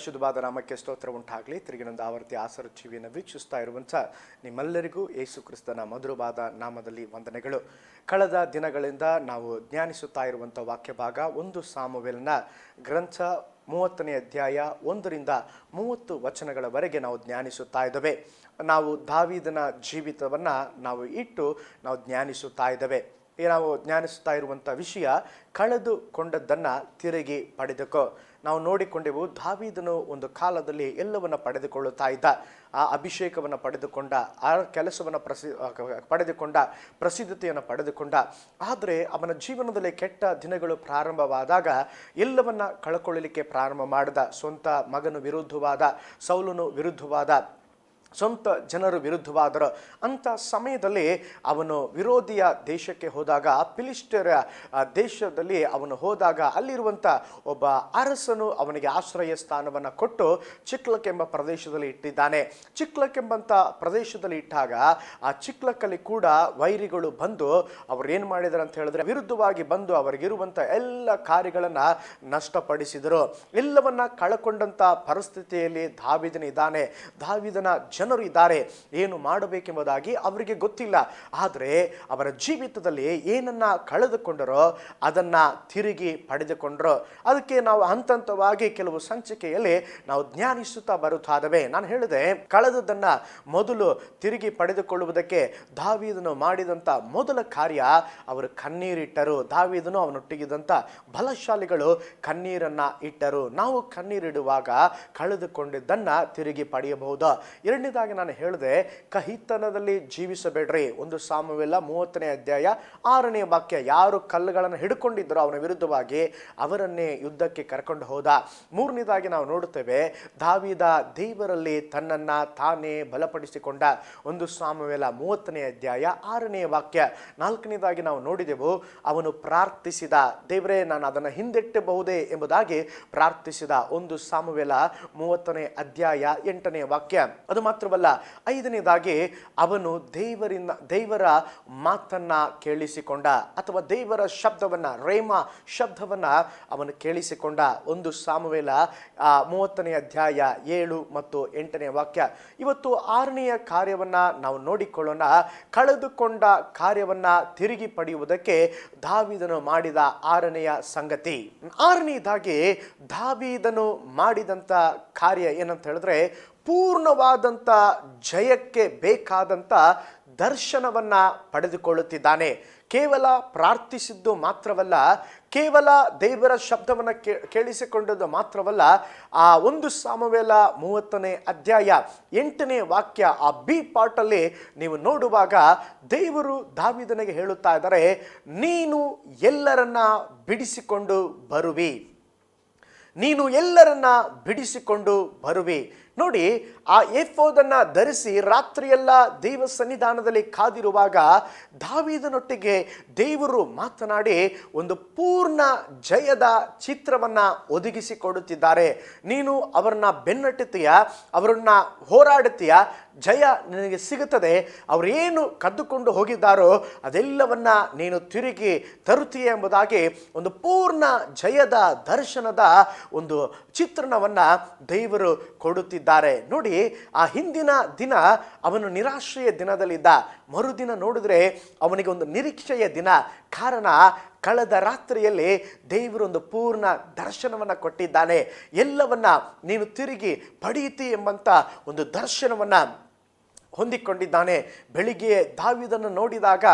ಪರಿಶುದ್ಧವಾದ ನಾಮಕ್ಕೆ ಸ್ತೋತ್ರ ಉಂಟಾಗಲಿ. ತಿರುಗಿನೊಂದು ಆವರ್ತಿ ಆಸರುಚಿವಿಯನ್ನು ವೀಕ್ಷಿಸ್ತಾ ಇರುವಂಥ ನಿಮ್ಮೆಲ್ಲರಿಗೂ ಯೇಸು ಕ್ರಿಸ್ತನ ಮಧುರವಾದ ನಾಮದಲ್ಲಿ ವಂದನೆಗಳು. ಕಳೆದ ದಿನಗಳಿಂದ ನಾವು ಧ್ಯಾನಿಸುತ್ತಾ ಇರುವಂಥ ವಾಕ್ಯ ಭಾಗ ಒಂದು ಸಾಮುವೆಲ್ನ ಗ್ರಂಥ ಮೂವತ್ತನೇ ಅಧ್ಯಾಯ ಒಂದರಿಂದ ಮೂವತ್ತು ವಚನಗಳವರೆಗೆ ನಾವು ಧ್ಯಾನಿಸುತ್ತಾ ಇದ್ದೇವೆ. ನಾವು ದಾವಿದನ ಜೀವಿತವನ್ನು ನಾವು ಇಟ್ಟು ನಾವು ಧ್ಯಾನಿಸುತ್ತಾ ಇದ್ದೇವೆ. ನಾವು ಜ್ಞಾನಿಸುತ್ತಾ ಇರುವಂಥ ವಿಷಯ ಕಳೆದುಕೊಂಡದ್ದನ್ನು ತಿರುಗಿ ಪಡೆದುಕೋ. ನಾವು ನೋಡಿಕೊಂಡೆವು ದಾವಿದನು ಒಂದು ಕಾಲದಲ್ಲಿ ಎಲ್ಲವನ್ನು ಪಡೆದುಕೊಳ್ಳುತ್ತಾ ಇದ್ದ. ಆ ಅಭಿಷೇಕವನ್ನು ಪಡೆದುಕೊಂಡ, ಆ ಕೆಲಸವನ್ನು ಪ್ರಸಿ ಪಡೆದುಕೊಂಡ, ಪ್ರಸಿದ್ಧತೆಯನ್ನು ಪಡೆದುಕೊಂಡ. ಆದರೆ ಅವನ ಜೀವನದಲ್ಲಿ ಕೆಟ್ಟ ದಿನಗಳು ಪ್ರಾರಂಭವಾದಾಗ ಎಲ್ಲವನ್ನ ಕಳ್ಕೊಳ್ಳಲಿಕ್ಕೆ ಪ್ರಾರಂಭ ಮಾಡಿದ. ಸ್ವಂತ ಮಗನು ವಿರುದ್ಧವಾದ, ಸೌಲನು ವಿರುದ್ಧವಾದ ಸ್ವಂತ ಜನರು ವಿರುದ್ಧವಾದರು ಅಂಥ ಸಮಯದಲ್ಲಿ ಅವನು ವಿರೋಧಿಯ ದೇಶಕ್ಕೆ ಹೋದಾಗ ಫಿಲಿಸ್ಟರ ದೇಶದಲ್ಲಿ ಅವನು ಹೋದಾಗ ಅಲ್ಲಿರುವಂಥ ಒಬ್ಬ ಅರಸನು ಅವನಿಗೆ ಆಶ್ರಯ ಸ್ಥಾನವನ್ನು ಕೊಟ್ಟು ಚಿಕ್ಲಕ್ಕೆಂಬ ಪ್ರದೇಶದಲ್ಲಿ ಇಟ್ಟಿದ್ದಾನೆ. ಚಿಕ್ಲಕ್ಕೆಂಬಂಥ ಪ್ರದೇಶದಲ್ಲಿ ಇಟ್ಟಾಗ ಆ ಚಿಕ್ಲಕ್ಕಲ್ಲಿ ಕೂಡ ವೈರಿಗಳು ಬಂದು ಅವರು ಏನು ಮಾಡಿದರು ಅಂತ ಹೇಳಿದ್ರೆ ವಿರುದ್ಧವಾಗಿ ಬಂದು ಅವರಿಗಿರುವಂಥ ಎಲ್ಲ ಕಾರ್ಯಗಳನ್ನು ನಷ್ಟಪಡಿಸಿದರು. ಎಲ್ಲವನ್ನ ಕಳಕೊಂಡಂಥ ಪರಿಸ್ಥಿತಿಯಲ್ಲಿ ಧಾವಿದನಿದ್ದಾನೆ ದಾವಿದನ ಜನರು ಇದ್ದಾರೆ, ಏನು ಮಾಡಬೇಕೆಂಬುದಾಗಿ ಅವರಿಗೆ ಗೊತ್ತಿಲ್ಲ. ಆದರೆ ಅವರ ಜೀವಿತದಲ್ಲಿ ಏನನ್ನು ಕಳೆದುಕೊಂಡರೋ ಅದನ್ನು ತಿರುಗಿ ಪಡೆದುಕೊಂಡರೋ, ಅದಕ್ಕೆ ನಾವು ಹಂತ ಹಂತವಾಗಿ ಕೆಲವು ಸಂಚಿಕೆಯಲ್ಲಿ ನಾವು ಜ್ಞಾನಿಸುತ್ತಾ ಬರುತ್ತಾದವೆ. ನಾನು ಹೇಳಿದೆ ಕಳೆದದನ್ನು ಮೊದಲು ತಿರುಗಿ ಪಡೆದುಕೊಳ್ಳುವುದಕ್ಕೆ ದಾವಿದನು ಮಾಡಿದಂಥ ಮೊದಲ ಕಾರ್ಯ ಅವರು ಕಣ್ಣೀರಿಟ್ಟರು. ದಾವಿದನು ಅವನೊಟ್ಟಿಗಿದ್ದಂಥ ಬಲಶಾಲಿಗಳು ಕಣ್ಣೀರನ್ನು ಇಟ್ಟರು. ನಾವು ಕಣ್ಣೀರಿಡುವಾಗ ಕಳೆದುಕೊಂಡಿದ್ದನ್ನು ತಿರುಗಿ ಪಡೆಯಬಹುದು? ಎರಡನೇದಾಗಿ ನಾನು ಹೇಳಿದೆ, ಕಹಿತನದಲ್ಲಿ ಜೀವಿಸಬೇಡ್ರಿ. ಒಂದು ಸಾಮವೆಲ್ಲ ಮೂವತ್ತನೇ ಅಧ್ಯಾಯ ಆರನೇ ವಾಕ್ಯ, ಯಾರು ಕಲ್ಲುಗಳನ್ನು ಹಿಡ್ಕೊಂಡಿದ್ದರೋ ಅವನ ವಿರುದ್ಧವಾಗಿ ಅವರನ್ನೇ ಯುದ್ಧಕ್ಕೆ ಕರ್ಕೊಂಡು ಹೋದ. ಮೂರನೇದಾಗಿ ನಾವು ನೋಡುತ್ತೇವೆ, ದಾವಿದ ದೇವರಲ್ಲಿ ತನ್ನನ್ನ ತಾನೇ ಬಲಪಡಿಸಿಕೊಂಡ. ಒಂದು ಸಾಮುವೆಲ್ಲ ಮೂವತ್ತನೇ ಅಧ್ಯಾಯ ಆರನೇ ವಾಕ್ಯ. ನಾಲ್ಕನೇದಾಗಿ ನಾವು ನೋಡಿದೆವು, ಅವನು ಪ್ರಾರ್ಥಿಸಿದ. ದೇವರೇ, ನಾನು ಅದನ್ನು ಹಿಂದೆಟ್ಟಬಹುದೇ ಎಂಬುದಾಗಿ ಪ್ರಾರ್ಥಿಸಿದ. ಒಂದು ಸಾಮುವೆಲ್ಲ ಮೂವತ್ತನೇ ಅಧ್ಯಾಯ ಎಂಟನೇ ವಾಕ್ಯ. ಅದು ಮಾತ್ರವಲ್ಲ, ಐದನೇದಾಗಿ ಅವನು ದೇವರಿಂದ, ದೇವರ ಮಾತನ್ನ ಕೇಳಿಸಿಕೊಂಡ ಅಥವಾ ದೇವರ ಶಬ್ದವನ್ನ, ರೇಮ ಶಬ್ದವನ್ನ ಅವನು ಕೇಳಿಸಿಕೊಂಡ. ಒಂದು ಸಾಮವೇಲ ಮೂವತ್ತನೇ ಅಧ್ಯಾಯ ಏಳು ಮತ್ತು ಎಂಟನೇ ವಾಕ್ಯ. ಇವತ್ತು ಆರನೆಯ ಕಾರ್ಯವನ್ನ ನಾವು ನೋಡಿಕೊಳ್ಳೋಣ. ಕಳೆದುಕೊಂಡ ಕಾರ್ಯವನ್ನ ತಿರುಗಿ ಪಡೆಯುವುದಕ್ಕೆ ದಾವಿದನು ಮಾಡಿದ ಆರನೆಯ ಸಂಗತಿ. ಆರನೆಯದಾಗಿ ದಾವಿದನು ಮಾಡಿದಂಥ ಕಾರ್ಯ ಏನಂತ ಹೇಳಿದ್ರೆ ಪೂರ್ಣವಾದಂಥ ಜಯಕ್ಕೆ ಬೇಕಾದಂಥ ದರ್ಶನವನ್ನ ಪಡೆದುಕೊಳ್ಳುತ್ತಿದ್ದಾನೆ. ಕೇವಲ ಪ್ರಾರ್ಥಿಸಿದ್ದು ಮಾತ್ರವಲ್ಲ, ಕೇವಲ ದೇವರ ಶಬ್ದವನ್ನು ಕೇ, ಕೇಳಿಸಿಕೊಂಡದ್ದು ಮಾತ್ರವಲ್ಲ, ಆ ಒಂದು ಸಾಮವೇಲ ಮೂವತ್ತನೇ ಅಧ್ಯಾಯ ಎಂಟನೇ ವಾಕ್ಯ ಆ ಬಿ ಪಾರ್ಟಲ್ಲಿ ನೀವು ನೋಡುವಾಗ ದೇವರು ದಾವಿದನಿಗೆ ಹೇಳುತ್ತಾ ಇದ್ದಾರೆ, ನೀನು ಎಲ್ಲರನ್ನ ಬಿಡಿಸಿಕೊಂಡು ಬರುವಿ. ನೀನು ಎಲ್ಲರನ್ನ ಬಿಡಿಸಿಕೊಂಡು ಬರುವಿ. ನೋಡಿ, ಆ ಏಫೋದನ್ನು ಧರಿಸಿ ರಾತ್ರಿಯೆಲ್ಲ ದೇವ ಸನ್ನಿಧಾನದಲ್ಲಿ ಕಾದಿರುವಾಗ ದಾವಿದನೊಟ್ಟಿಗೆ ದೇವರು ಮಾತನಾಡಿ ಒಂದು ಪೂರ್ಣ ಜಯದ ಚಿತ್ರವನ್ನು ಒದಗಿಸಿಕೊಡುತ್ತಿದ್ದಾರೆ. ನೀನು ಅವರನ್ನ ಬೆನ್ನಟ್ಟುತ್ತೀಯ ಅವರನ್ನ ಹೋರಾಡುತ್ತೀಯ, ಜಯ ನಿನಗೆ ಸಿಗುತ್ತದೆ. ಅವರೇನು ಕದ್ದುಕೊಂಡು ಹೋಗಿದ್ದಾರೋ ಅದೆಲ್ಲವನ್ನ ನೀನು ತಿರುಗಿ ತರುತ್ತೀಯ ಎಂಬುದಾಗಿ ಒಂದು ಪೂರ್ಣ ಜಯದ ದರ್ಶನದ ಒಂದು ಚಿತ್ರಣವನ್ನು ದೇವರು ಕೊಡುತ್ತಿದ್ದಾರೆ. ನೋಡಿ, ಆ ಹಿಂದಿನ ದಿನ ಅವನು ನಿರಾಶ್ರಯ ದಿನದಲ್ಲಿದ್ದ. ಮರುದಿನ ನೋಡಿದ್ರೆ ಅವನಿಗೆ ಒಂದು ನಿರೀಕ್ಷೆಯ ದಿನ. ಕಾರಣ, ಕಳೆದ ರಾತ್ರಿಯಲ್ಲಿ ದೇವರೊಂದು ಪೂರ್ಣ ದರ್ಶನವನ್ನು ಕೊಟ್ಟಿದ್ದಾನೆ. ಎಲ್ಲವನ್ನ ನೀನು ತಿರುಗಿ ಪಡೆಯುತ್ತಿ ಎಂಬಂಥ ಒಂದು ದರ್ಶನವನ್ನು ಹೊಂದಿಕೊಂಡಿದ್ದಾನೆ. ಬೆಳಿಗ್ಗೆ ದಾವಿದನ್ನು ನೋಡಿದಾಗ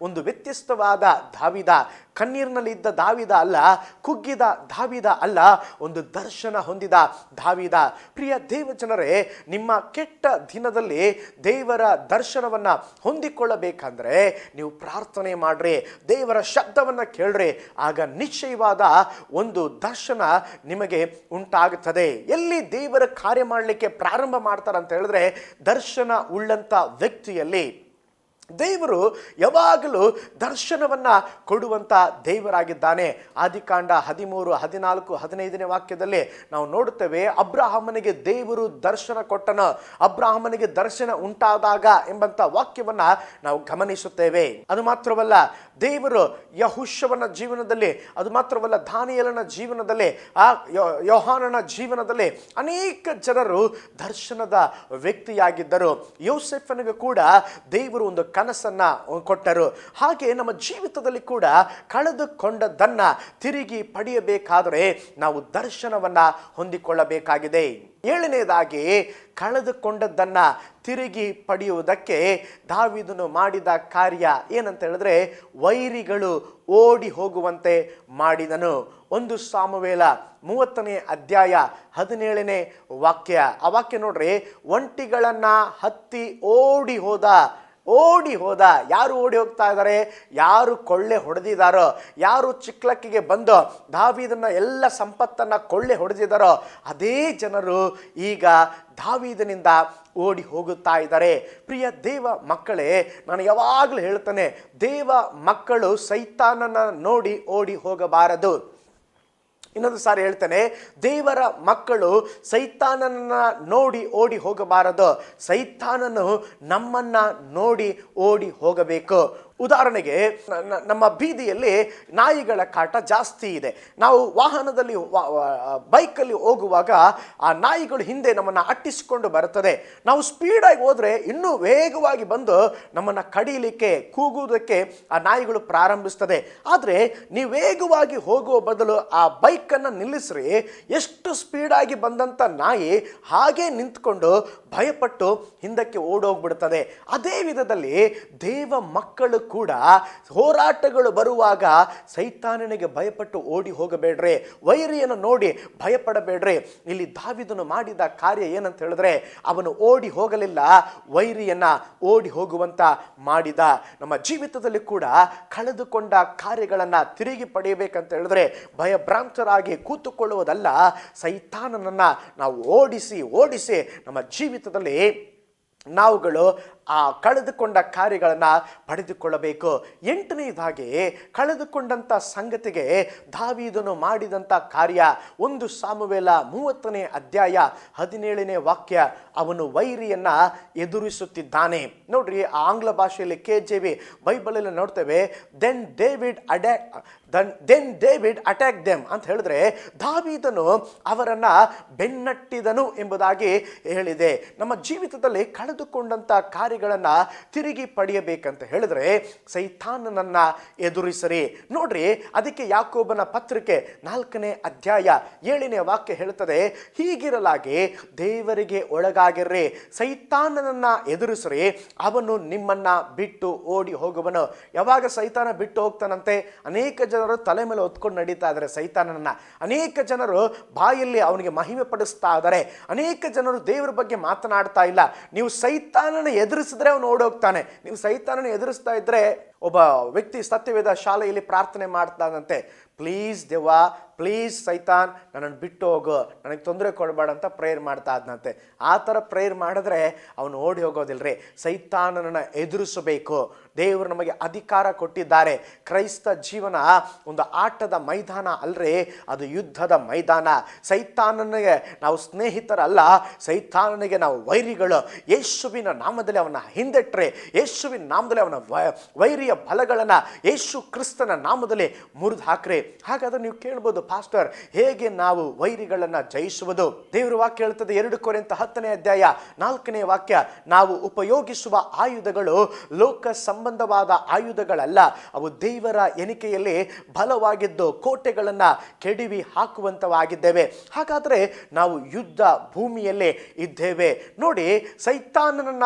ಒಂದು ವ್ಯತ್ಯಸ್ತವಾದ ದಾವಿದ ಕಣ್ಣೀರಿನಲ್ಲಿ ಇದ್ದ ದಾವಿದ ಅಲ್ಲ, ಕುಗ್ಗಿದ ದಾವಿದ ಅಲ್ಲ, ಒಂದು ದರ್ಶನ ಹೊಂದಿದ ದಾವಿದ. ಪ್ರಿಯ ದೇವಜನರೇ, ನಿಮ್ಮ ಕೆಟ್ಟ ದಿನದಲ್ಲಿ ದೇವರ ದರ್ಶನವನ್ನು ಹೊಂದಿಕೊಳ್ಳಬೇಕಂದ್ರೆ ನೀವು ಪ್ರಾರ್ಥನೆ ಮಾಡ್ರಿ, ದೇವರ ಶಬ್ದವನ್ನು ಕೇಳ್ರಿ, ಆಗ ನಿಶ್ಚಯವಾದ ಒಂದು ದರ್ಶನ ನಿಮಗೆ ಉಂಟಾಗುತ್ತದೆ. ಎಲ್ಲಿ ದೇವರ ಕಾರ್ಯ ಮಾಡಲಿಕ್ಕೆ ಪ್ರಾರಂಭ ಮಾಡ್ತಾರೆ ಅಂತ ಹೇಳಿದ್ರೆ, ದರ್ಶನ ಉಳ್ಳಂಥ ವ್ಯಕ್ತಿಯಲ್ಲಿ. ದೇವರು ಯಾವಾಗಲೂ ದರ್ಶನವನ್ನು ಕೊಡುವಂಥ ದೇವರಾಗಿದ್ದಾನೆ. ಆದಿಕಾಂಡ ಹದಿಮೂರು, ಹದಿನಾಲ್ಕು, ಹದಿನೈದನೇ ವಾಕ್ಯದಲ್ಲಿ ನಾವು ನೋಡುತ್ತೇವೆ, ಅಬ್ರಾಹ್ಮನಿಗೆ ದೇವರು ದರ್ಶನ ಕೊಟ್ಟನ. ಅಬ್ರಾಹ್ಮನಿಗೆ ದರ್ಶನ ಉಂಟಾದಾಗ ಎಂಬಂಥ ವಾಕ್ಯವನ್ನು ನಾವು ಗಮನಿಸುತ್ತೇವೆ. ಅದು ಮಾತ್ರವಲ್ಲ, ದೇವರು ಯಹುಶವನ ಜೀವನದಲ್ಲಿ, ಅದು ಮಾತ್ರವಲ್ಲ, ದಾನಿಯಲನ ಜೀವನದಲ್ಲಿ, ಆ ಯೋಹಾನನ ಜೀವನದಲ್ಲಿ ಅನೇಕ ಜನರು ದರ್ಶನದ ವ್ಯಕ್ತಿಯಾಗಿದ್ದರು. ಯೋಸೆಫನಿಗೆ ಕೂಡ ದೇವರು ಒಂದು ಕನಸನ್ನ ಕೊಟ್ಟರು. ಹಾಗೆ ನಮ್ಮ ಜೀವಿತದಲ್ಲಿ ಕೂಡ ಕಳೆದುಕೊಂಡದ್ದನ್ನು ತಿರುಗಿ ಪಡೆಯಬೇಕಾದರೆ ನಾವು ದರ್ಶನವನ್ನ ಹೊಂದಿಕೊಳ್ಳಬೇಕಾಗಿದೆ. ಏಳನೇದಾಗಿ ಕಳೆದುಕೊಂಡದ್ದನ್ನು ತಿರುಗಿ ಪಡೆಯುವುದಕ್ಕೆ ದಾವಿದನು ಮಾಡಿದ ಕಾರ್ಯ ಏನಂತ ಹೇಳಿದ್ರೆ ವೈರಿಗಳು ಓಡಿ ಹೋಗುವಂತೆ ಮಾಡಿದನು. ಒಂದು ಸಾಮವೇಲ ಮೂವತ್ತನೇ ಅಧ್ಯಾಯ ಹದಿನೇಳನೇ ವಾಕ್ಯ. ಆ ವಾಕ್ಯ ನೋಡ್ರಿ, ಒಂಟಿಗಳನ್ನ ಹತ್ತಿ ಓಡಿ ಹೋದ ಓಡಿ ಹೋದ. ಯಾರು ಓಡಿ ಹೋಗ್ತಾ ಇದ್ದಾರೆ? ಯಾರು ಕೊಳ್ಳೆ ಹೊಡೆದಿದ್ದಾರೋ? ಯಾರು ಚಿಕ್ಲಕ್ಕಿಗೆ ಬಂದು ದಾವಿದನ್ನ ಎಲ್ಲ ಸಂಪತ್ತನ್ನ ಕೊಳ್ಳೆ ಹೊಡೆದಿದ್ದಾರೋ? ಅದೇ ಜನರು ಈಗ ದಾವಿದನಿಂದ ಓಡಿ ಹೋಗುತ್ತಾ ಇದ್ದಾರೆ. ಪ್ರಿಯ ದೇವ ಮಕ್ಕಳೇ, ನಾನು ಯಾವಾಗಲೂ ಹೇಳ್ತಾನೆ, ದೇವ ಮಕ್ಕಳು ಸೈತಾನನ ನೋಡಿ ಓಡಿ ಹೋಗಬಾರದು. ಇನ್ನೊಂದು ಸಾರಿ ಹೇಳ್ತೇನೆ ದೇವರ ಮಕ್ಕಳು ಸೈತಾನನ ನೋಡಿ ಓಡಿ ಹೋಗಬಾರದು. ಸೈತಾನನು ನಮ್ಮನ್ನ ನೋಡಿ ಓಡಿ ಹೋಗಬೇಕು. ಉದಾಹರಣೆಗೆ ನಮ್ಮ ಬೀದಿಯಲ್ಲಿ ನಾಯಿಗಳ ಕಾಟ ಜಾಸ್ತಿ ಇದೆ. ನಾವು ವಾಹನದಲ್ಲಿ ಬೈಕಲ್ಲಿ ಹೋಗುವಾಗ ಆ ನಾಯಿಗಳು ಹಿಂದೆ ನಮ್ಮನ್ನು ಅಟ್ಟಿಸಿಕೊಂಡು ಬರುತ್ತದೆ. ನಾವು ಸ್ಪೀಡಾಗಿ ಹೋದರೆ ಇನ್ನೂ ವೇಗವಾಗಿ ಬಂದು ನಮ್ಮನ್ನು ಕಡಿಲಿಕ್ಕೆ, ಕೂಗುವುದಕ್ಕೆ ಆ ನಾಯಿಗಳು ಪ್ರಾರಂಭಿಸ್ತದೆ. ಆದರೆ ನೀವು ವೇಗವಾಗಿ ಹೋಗುವ ಬದಲು ಆ ಬೈಕನ್ನು ನಿಲ್ಲಿಸ್ರಿ. ಎಷ್ಟು ಸ್ಪೀಡಾಗಿ ಬಂದಂಥ ನಾಯಿ ಹಾಗೆ ನಿಂತ್ಕೊಂಡು ಭಯಪಟ್ಟು ಹಿಂದಕ್ಕೆ ಓಡೋಗ್ಬಿಡ್ತದೆ. ಅದೇ ವಿಧದಲ್ಲಿ ದೇವ ಮಕ್ಕಳು ಕೂಡ ಹೋರಾಟಗಳು ಬರುವಾಗ ಸೈತಾನನಿಗೆ ಭಯಪಟ್ಟು ಓಡಿ ಹೋಗಬೇಡ್ರಿ, ವೈರಿಯನ್ನು ನೋಡಿ ಭಯಪಡಬೇಡ್ರಿ. ಇಲ್ಲಿ ದಾವಿದನು ಮಾಡಿದ ಕಾರ್ಯ ಏನಂತ ಹೇಳಿದ್ರೆ, ಅವನು ಓಡಿ ಹೋಗಲಿಲ್ಲ, ವೈರಿಯನ್ನ ಓಡಿ ಹೋಗುವಂತ ಮಾಡಿದ. ನಮ್ಮ ಜೀವಿತದಲ್ಲಿ ಕೂಡ ಕಳೆದುಕೊಂಡ ಕಾರ್ಯಗಳನ್ನ ತಿರುಗಿ ಪಡೆಯಬೇಕಂತ ಹೇಳಿದ್ರೆ, ಭಯಭ್ರಾಂತರಾಗಿ ಕೂತುಕೊಳ್ಳುವುದಲ್ಲ, ಸೈತಾನನನ್ನ ನಾವು ಓಡಿಸಿ ಓಡಿಸಿ ನಮ್ಮ ಜೀವಿತದಲ್ಲಿ ನಾವುಗಳು ಆ ಕಳೆದುಕೊಂಡ ಕಾರ್ಯಗಳನ್ನು ಪಡೆದುಕೊಳ್ಳಬೇಕು. ಎಂಟನೇದಾಗಿ ಕಳೆದುಕೊಂಡಂಥ ಸಂಗತಿಗೆ ದಾವಿದನು ಮಾಡಿದಂಥ ಕಾರ್ಯ ಒಂದು ಸಾಮುವೇಲ ಮೂವತ್ತನೇ ಅಧ್ಯಾಯ ಹದಿನೇಳನೇ ವಾಕ್ಯ ಅವನು ವೈರಿಯನ್ನ ಎದುರಿಸುತ್ತಿದ್ದಾನೆ. ನೋಡ್ರಿ ಆಂಗ್ಲ ಭಾಷೆಯಲ್ಲಿ ಕೆ ಜೆ ವಿ ಬೈಬಲಲ್ಲಿ ನೋಡ್ತೇವೆ then David attack then David attack them ಅಂತ ಹೇಳಿದ್ರೆ ದಾವಿದನು ಅವರನ್ನು ಬೆನ್ನಟ್ಟಿದನು ಎಂಬುದಾಗಿ ಹೇಳಿದೆ. ನಮ್ಮ ಜೀವಿತದಲ್ಲಿ ಕಳೆದುಕೊಂಡಂತ ಕಾರ್ಯಗಳನ್ನ ತಿರುಗಿ ಪಡೆಯಬೇಕಂತ ಹೇಳಿದ್ರೆ ಸೈತಾನನನ್ನು ಎದುರಿಸರಿ. ನೋಡ್ರಿ, ಅದಕ್ಕೆ ಯಾಕೋಬನ ಪತ್ರಿಕೆ ನಾಲ್ಕನೇ ಅಧ್ಯಾಯ ಏಳನೇ ವಾಕ್ಯ ಹೇಳ್ತದೆ, ಹೀಗಿರಲಾಗಿ ದೇವರಿಗೆ ಒಳಗಾಗಿರ್ರಿ ಸೈತಾನನನ್ನು ಎದುರಿಸ್ರಿ, ಅವನು ನಿಮ್ಮನ್ನ ಬಿಟ್ಟು ಓಡಿ ಹೋಗುವನು. ಯಾವಾಗ ಸೈತಾನ ಬಿಟ್ಟು ಹೋಗ್ತಾನಂತೆ? ಅನೇಕ ಜನರು ತಲೆ ಮೇಲೆ ಹೊತ್ಕೊಂಡು ನಡೀತಾ ಇದ್ದಾರೆ ಸೈತಾನನನ್ನ. ಅನೇಕ ಜನರು ಬಾಯಲ್ಲಿ ಅವನಿಗೆ ಮಹಿಮೆ ಪಡಿಸ್ತಾ ಇದ್ದಾರೆ ಅನೇಕ ಜನರು ದೇವರ ಬಗ್ಗೆ ಮಾತನಾಡ್ತಾ ಇಲ್ಲ. ನೀವು ಸೈತಾನನ ಎದುರಿಸಿದ್ರೆ ಅವನು ಓಡೋಗ್ತಾನೆ. ನೀವು ಸೈತಾನನ ಎದುರಿಸ್ತಾ ಇದ್ರೆ ಒಬ್ಬ ವ್ಯಕ್ತಿ ಸತ್ಯವೇದ ಶಾಲೆಯಲ್ಲಿ ಪ್ರಾರ್ಥನೆ ಮಾಡ್ತಾನಂತೆ, ಪ್ಲೀಸ್ ದೇವ ಪ್ಲೀಸ್ ಸೈತಾನ್, ನನ್ನನ್ನು ಬಿಟ್ಟು ಹೋಗು, ನನಗೆ ತೊಂದರೆ ಕೊಡಬೇಡ ಅಂತ ಪ್ರೇಯರ್ ಮಾಡ್ತಾ ಇದ್ನಂತೆ. ಆ ಥರ ಪ್ರೇಯರ್ ಮಾಡಿದ್ರೆ ಅವನು ಓಡಿ ಹೋಗೋದಿಲ್ಲರಿ ಸೈತಾನನನ್ನು ಎದುರಿಸಬೇಕು. ದೇವರು ನಮಗೆ ಅಧಿಕಾರ ಕೊಟ್ಟಿದ್ದಾರೆ. ಕ್ರೈಸ್ತ ಜೀವನ ಒಂದು ಆಟದ ಮೈದಾನ ಅಲ್ರಿ. ಅದು ಯುದ್ಧದ ಮೈದಾನ. ಸೈತಾನನಿಗೆ ನಾವು ಸ್ನೇಹಿತರಲ್ಲ. ಸೈತಾನನಿಗೆ ನಾವು ವೈರಿಗಳು. ಯೇಸುವಿನ ನಾಮದಲ್ಲಿ ಅವನ ಹಿಂದೆಟ್ರೆ. ಯೇಸುವಿನ ನಾಮದಲ್ಲಿ ಅವನ ವ- ವೈರಿಯ ಬಲಗಳನ್ನು ಯೇಸು ಕ್ರಿಸ್ತನ ನಾಮದಲ್ಲಿ ಮುರಿದು ಹಾಕ್ರೆ. ಹಾಗಾದ್ರೆ ನೀವು ಕೇಳ್ಬೋದು, ಪಾಸ್ಟರ್, ಹೇಗೆ ನಾವು ವೈರಿಗಳನ್ನು ಜಯಿಸುವುದು? ದೇವರ ವಾಕ್ಯ ಹೇಳ್ತದೆ ಎರಡು ಕೊರೆಂತ ಹತ್ತನೇ ಅಧ್ಯಾಯ ನಾಲ್ಕನೇ ವಾಕ್ಯ, ನಾವು ಉಪಯೋಗಿಸುವ ಆಯುಧಗಳು ಲೋಕ ಸಂಬಂಧವಾದ ಆಯುಧಗಳಲ್ಲ. ಅವು ದೇವರ ಎಣಿಕೆಯಲ್ಲಿ ಬಲವಾಗಿದ್ದು ಕೋಟೆಗಳನ್ನು ಕೆಡಿವಿ ಹಾಕುವಂತವಾಗಿದ್ದೇವೆ. ಹಾಗಾದರೆ ನಾವು ಯುದ್ಧ ಭೂಮಿಯಲ್ಲೇ ಇದ್ದೇವೆ. ನೋಡಿ, ಸೈತಾನನನ್ನ